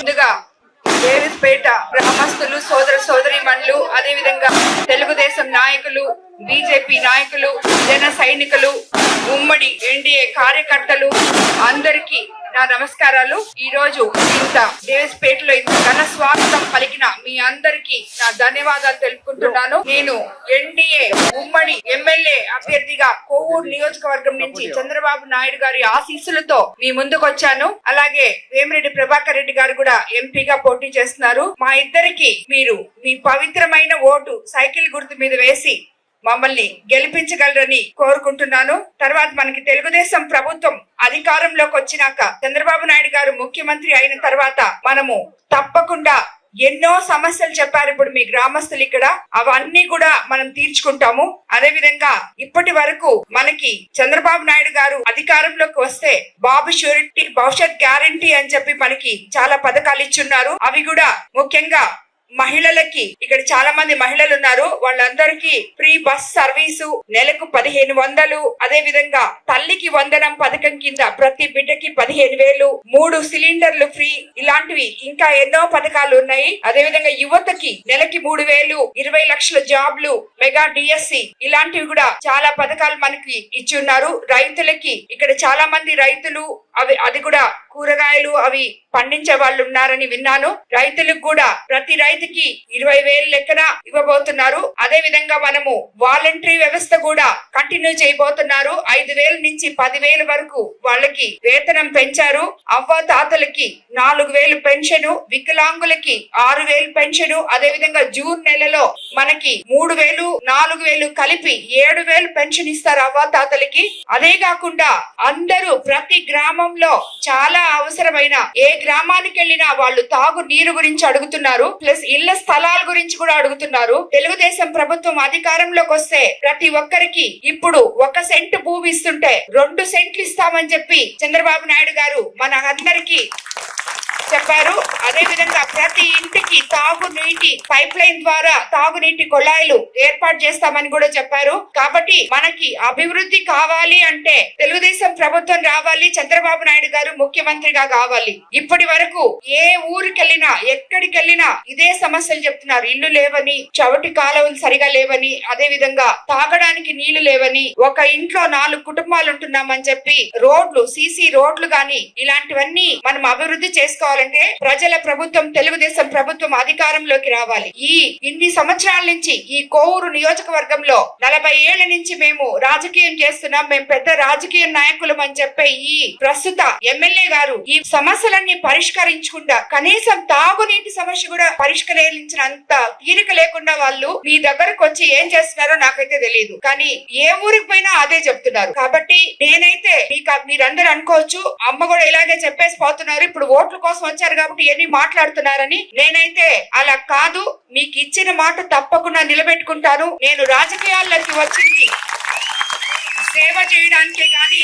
ముందుగా దేవిపేట గ్రామస్తులు సోదర సోదరి అదే విధంగా తెలుగుదేశం నాయకులు బీజేపీ నాయకులు జన సైనికులు ఉమ్మడి ఎన్డీఏ కార్యకర్తలు అందరికీ నా నమస్కారాలు. ఈ రోజు ఇంత దేవస్పేటలో ఇంత ఘన స్వాగతం పలికిన మీ అందరికీ నా ధన్యవాదాలు తెలుపుకుంటున్నాను. నేను ఎన్డీఏ ఉమ్మడి ఎమ్మెల్యే అభ్యర్థిగా కోవూరు నియోజకవర్గం నుంచి చంద్రబాబు నాయుడు గారి ఆశీస్సులతో మీ ముందుకు వచ్చాను. అలాగే వేమిరెడ్డి ప్రభాకర్ రెడ్డి గారు కూడా ఎంపీగా పోటీ చేస్తున్నారు. మా ఇద్దరికి మీరు మీ పవిత్రమైన ఓటు సైకిల్ గుర్తు మీద వేసి మమ్మల్ని గెలిపించగలరని కోరుకుంటున్నాను. తర్వాత మనకి తెలుగుదేశం ప్రభుత్వం అధికారంలోకి వచ్చినాక చంద్రబాబు నాయుడు గారు ముఖ్యమంత్రి అయిన తర్వాత మనము తప్పకుండా ఎన్నో సమస్యలు చెప్పారు ఇప్పుడు మీ గ్రామస్తులు ఇక్కడ. అవన్నీ కూడా మనం తీర్చుకుంటాము. అదే విధంగా ఇప్పటి వరకు మనకి చంద్రబాబు నాయుడు గారు అధికారంలోకి వస్తే బాబు షూరిటీ భవిష్యత్ గ్యారంటీ అని చెప్పి మనకి చాలా పథకాలు ఇచ్చున్నారు. అవి కూడా ముఖ్యంగా మహిళలకి ఇక్కడ చాలా మంది మహిళలు ఉన్నారు వాళ్ళందరికీ ఫ్రీ బస్ సర్వీసు నెలకు పదిహేను వందలు. అదే విధంగా తల్లికి వందనం పథకం కింద ప్రతి బిడ్డకి పదిహేను వేలు మూడు సిలిండర్లు ఫ్రీ. ఇలాంటివి ఇంకా ఎన్నో పథకాలు ఉన్నాయి. అదే విధంగా యువతకి నెలకి మూడు వేలు ఇరవై లక్షల జాబ్లు మెగా డిఎస్సి ఇలాంటివి కూడా చాలా పథకాలు మనకి ఇచ్చి ఉన్నారు. రైతులకి ఇక్కడ చాలా మంది రైతులు అవి అది కూడా కూరగాయలు అవి పండించే వాళ్ళు ఉన్నారని విన్నాను. రైతులకు కూడా ప్రతి రైతుకి ఇరవై వేలు లెక్కన ఇవ్వబోతున్నారు. అదే విధంగా మనము వాలంటరీ వ్యవస్థ కూడా కంటిన్యూ చేయబోతున్నారు. ఐదు వేల నుంచి పదివేల వరకు వాళ్ళకి వేతనం పెంచారు. అవ్వ తాతలకి నాలుగు వేలు పెన్షన్ వికలాంగులకి ఆరు వేలు పెన్షన్ అదే విధంగా జూన్ నెలలో మనకి మూడు వేలు నాలుగు వేలు కలిపి ఏడు వేలు పెన్షన్ ఇస్తారు అవ్వ తాతలకి అదే కాకుండా అందరూ ప్రతి గ్రామంలో చాలా అవసరమైన ఏ గ్రామానికి వెళ్ళినా వాళ్ళు తాగు నీరు గురించి అడుగుతున్నారు ప్లస్ ఇళ్ళ స్థలాల గురించి కూడా అడుగుతున్నారు. తెలుగుదేశం ప్రభుత్వం అధికారంలోకి వస్తే ప్రతి ఒక్కరికి ఇప్పుడు ఒక సెంట్ భూమి ఇస్తుంటే రెండు సెంట్లు ఇస్తామని చెప్పి చంద్రబాబు నాయుడు గారు మన అందరికీ చెప్పారు. అదే విధంగా ప్రతి ఇంటికి తాగునీటి పైప్ లైన్ ద్వారా తాగునీటి కుళాయిలు ఏర్పాటు చేస్తామని కూడా చెప్పారు. కాబట్టి మనకి అభివృద్ధి కావాలి అంటే తెలుగుదేశం ప్రభుత్వం రావాలి చంద్రబాబు నాయుడు గారు ముఖ్యమంత్రిగా కావాలి. ఇప్పటి వరకు ఏ ఊరికెళ్ళినా ఎక్కడికెళ్ళినా ఇదే సమస్యలు చెప్తున్నారు. ఇల్లు లేవని చవటి కాలువలు సరిగా లేవని అదే విధంగా తాగడానికి నీళ్ళు లేవని ఒక ఇంట్లో నాలుగు కుటుంబాలు ఉంటున్నామని చెప్పి రోడ్లు సీసీ రోడ్లు గాని ఇలాంటివన్నీ మనం అభివృద్ధి చేసుకోవాలి. చేసుకోవాలంటే ప్రజల ప్రభుత్వం తెలుగుదేశం ప్రభుత్వం అధికారంలోకి రావాలి. ఈ ఇన్ని సంవత్సరాల నుంచి ఈ కోవూరు నియోజకవర్గంలో నలభై ఏళ్ళ నుంచి మేము రాజకీయం చేస్తున్నాం మేము పెద్ద రాజకీయ నాయకులం అని చెప్పే ఈ ప్రస్తుత ఎమ్మెల్యే గారు ఈ సమస్యలన్నీ పరిష్కరించకుండా కనీసం తాగునీటి సమస్య కూడా పరిష్కరించినంత తీరిక లేకుండా వాళ్ళు మీ దగ్గరకు వచ్చి ఏం చేస్తున్నారో నాకైతే తెలియదు కానీ ఏ ఊరికి పోయినా అదే చెప్తున్నారు. కాబట్టి నేనైతే మీకు మీరందరూ అనుకోవచ్చు అమ్మ కూడా ఇలాగే చెప్పేసి పోతున్నారు ఇప్పుడు ఓట్ల కోసం వచ్చారు కాబట్టి ఎన్ని మాట్లాడుతున్నారని నేనైతే అలా కాదు మీకు ఇచ్చిన మాట తప్పకుండా నిలబెట్టుకుంటాను. నేను రాజకీయాల్లోకి వచ్చింది. సేవ చేయడానికే కానీ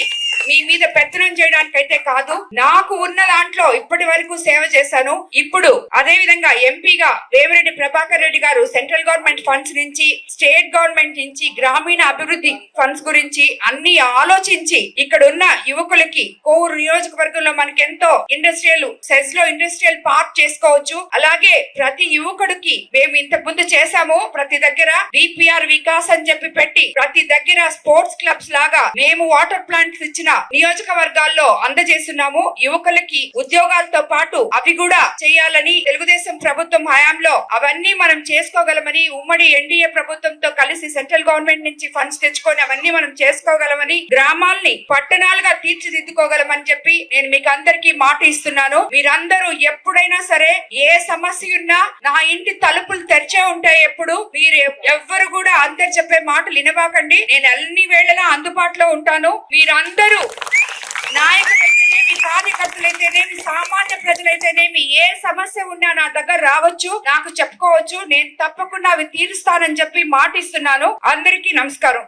మీ మీద పెత్తనం చేయడానికి అయితే కాదు నాకు ఉన్న దాంట్లో ఇప్పటి వరకు సేవ చేశాను. ఇప్పుడు అదే విధంగా ఎంపీగా రేవిరెడ్డి ప్రభాకర్ రెడ్డి గారు సెంట్రల్ గవర్నమెంట్ ఫండ్స్ నుంచి స్టేట్ గవర్నమెంట్ నుంచి గ్రామీణ అభివృద్ధి ఫండ్స్ గురించి అన్ని ఆలోచించి ఇక్కడ ఉన్న యువకులకి కోవూరు నియోజకవర్గంలో మనకెంతో ఇండస్ట్రియల్ సెస్లో ఇండస్ట్రియల్ పార్క్ చేసుకోవచ్చు. అలాగే ప్రతి యువకుడికి మేము ఇంత ముందు చేశాము. ప్రతి దగ్గర డిపిఆర్ వికాస్ అని చెప్పి పెట్టి ప్రతి దగ్గర స్పోర్ట్స్ క్లబ్స్ లాగా మేము వాటర్ ప్లాంట్స్ ఇచ్చిన నియోజకవర్గాల్లో అందజేస్తున్నాము. యువకులకి ఉద్యోగాలతో పాటు అవి కూడా చేయాలని తెలుగుదేశం ప్రభుత్వం హయాంలో అవన్నీ మనం చేసుకోగలమని ఉమ్మడి ఎన్డీఏ ప్రభుత్వంతో కలిసి సెంట్రల్ గవర్నమెంట్ నుంచి ఫండ్స్ తెచ్చుకొని అవన్నీ మనం చేసుకోగలమని గ్రామాల్ని పట్టణాలుగా తీర్చిదిద్దుకోగలమని చెప్పి నేను మీకు అందరికీ మాట ఇస్తున్నాను. మీరందరూ ఎప్పుడైనా సరే ఏ సమస్య ఉన్నా నా ఇంటి తలుపులు తెరిచే ఉంటాయి ఎప్పుడు. మీరు ఎవ్వరు కూడా అందరు చెప్పే మాటలు వినబాకండి. నేను అన్ని వేళలా అందుబాటులో ఉంటాను. మీరందరూ నాయకులైతేనేమి కార్యకర్తలైతేనేమి సామాన్య ప్రజలైతేనేమి ఏ సమస్య ఉన్నా నా దగ్గర రావచ్చు నాకు చెప్పుకోవచ్చు నేను తప్పకుండా అవి తీరుస్తానని చెప్పి మాటిస్తున్నాను. అందరికీ నమస్కారం.